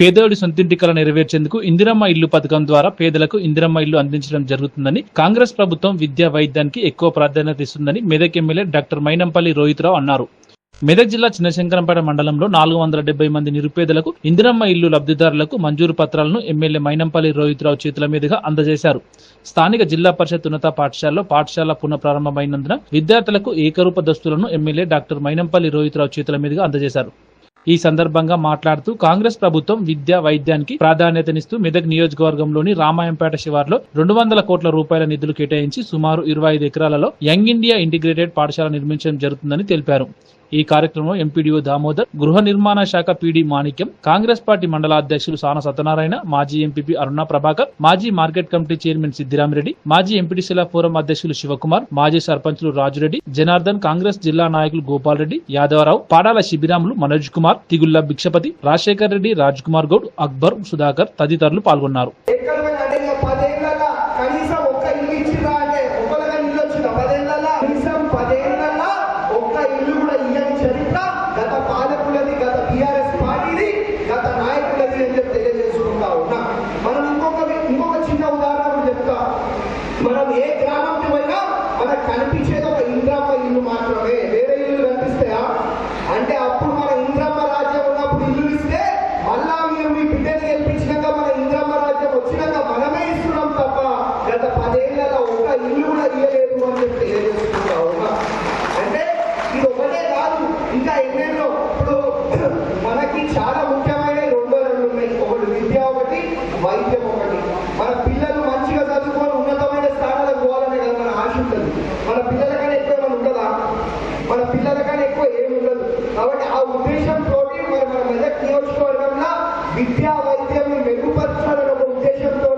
పేదోడి సొంతింటి కల నెరవేర్చేందుకు ఇందిరమ్మ ఇల్లు పథకం ద్వారా పేదలకు ఇందిరమ్మ ఇల్లు అందించడం జరుగుతుందని కాంగ్రెస్ ప్రభుత్వం విద్యా వైద్యానికి ఎక్కువ ప్రాధాన్యత ఇస్తుందని మెదక్ ఎమ్మెల్యే డాక్టర్ మైనంపల్లి రోహిత్రావు అన్నారు. మెదక్ జిల్లా చిన్నశంకరంపేట మండలంలో నాలుగు వందల డెబ్బై మంది నిరుపేదలకు ఇందిరమ్మ ఇల్లు లబ్ధిదారులకు మంజూరు పత్రాలను ఎమ్మెల్యే మైనంపల్లి రోహిత్రావు చేతుల మీదుగా అందజేశారు. స్థానిక జిల్లా పరిషత్ ఉన్నత పాఠశాలలో పాఠశాల పునఃప్రారంభమైనందున విద్యార్థులకు ఏకరూప దస్తులను ఎమ్మెల్యే డాక్టర్ మైనంపల్లి రోహిత్రావు చేతుల మీదుగా అందజేశారు. ఈ సందర్భంగా మాట్లాడుతూ కాంగ్రెస్ ప్రభుత్వం విద్య వైద్యానికి ప్రాధాన్యతనిస్తూ మెదక్ నియోజకవర్గంలోని రామాయంపేట శివార్లో రెండు వందల కోట్ల రూపాయల నిధులు కేటాయించి సుమారు ఇరవై ఐదు ఎకరాలలో యంగ్ ఇండియా ఇంటిగ్రేటెడ్ పాఠశాల నిర్మించడం జరుగుతుందని తెలిపారు. ఈ కార్యక్రమంలో ఎంపీడీఓ దామోదర్ గృహ నిర్మాణ శాఖ పీడీ మాణిక్యం కాంగ్రెస్ పార్టీ మండల అధ్యక్షులు సాన సత్యనారాయణ మాజీ ఎంపీపీ అరుణ ప్రభాకర్ మాజీ మార్కెట్ కమిటీ చైర్మన్ సిద్దిరామిరెడ్డి మాజీ ఎంపీటీసీల ఫోరం అధ్యక్షులు శివకుమార్ మాజీ సర్పంచులు రాజురెడ్డి జనార్దన్ కాంగ్రెస్ జిల్లా నాయకులు గోపాల్ రెడ్డి యాదవరావు పాడాల శిబిరాములు మనోజ్ కుమార్ తిగుళ్ళ భిక్షపతి రాజశేఖర్ రెడ్డి రాజ్ కుమార్ గౌడ్ అక్బర్ సుధాకర్ తదితరులు పాల్గొన్నారు. మనం ఏ గ్రామంకి ఇంకా మనకు కనిపించే Louis వైద్యం మెరుగుపరచాలనే ఒక ఉద్దేశంతో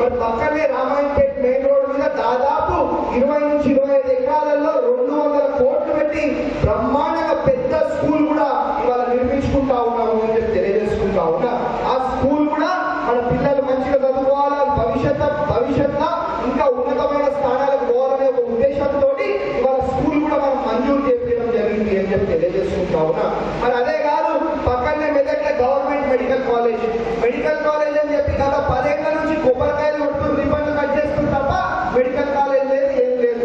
మరి పక్కనే రామాయణపేట మెయిన్ రోడ్ మీద దాదాపు ఇరవై నుంచి ఇరవై ఐదు ఎకరాలలో రెండు వందల కోట్లు పెట్టి బ్రహ్మాండంగా పెద్ద స్కూల్ కూడా ఇవాళ నిర్మించుకుంటా ఉన్నాము అని చెప్పి తెలియజేసుకుంటా ఉన్నా. ఆ స్కూల్ కూడా మన పిల్లలు మంచిగా చదువుకోవాలి భవిష్యత్ భవిష్యత్తులో ఇంకా ఉన్నతమైన స్థానాలకు పోవాలనే ఒక ఉద్దేశంతో ఇవాళ స్కూల్ కూడా మనం మంజూరు చేపించడం జరిగింది అని చెప్పి తెలియజేసుకుంటా ఉన్నా. మరి అదే కాదు పక్కనే మెదక్ల government medical college medical college అని చెప్పి గత పదేళ్ళ నుంచి కొబ్బరికాయలు కొడుతూ రిబ్బన్లు కట్ చేస్తుంది తప్ప మెడికల్ కాలేజ్ లేదు ఏం లేదు.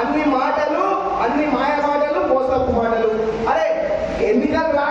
అన్ని మాటలు అన్ని మాయ మాటలు మోసపు మాటలు. అరే ఎన్నికలు రా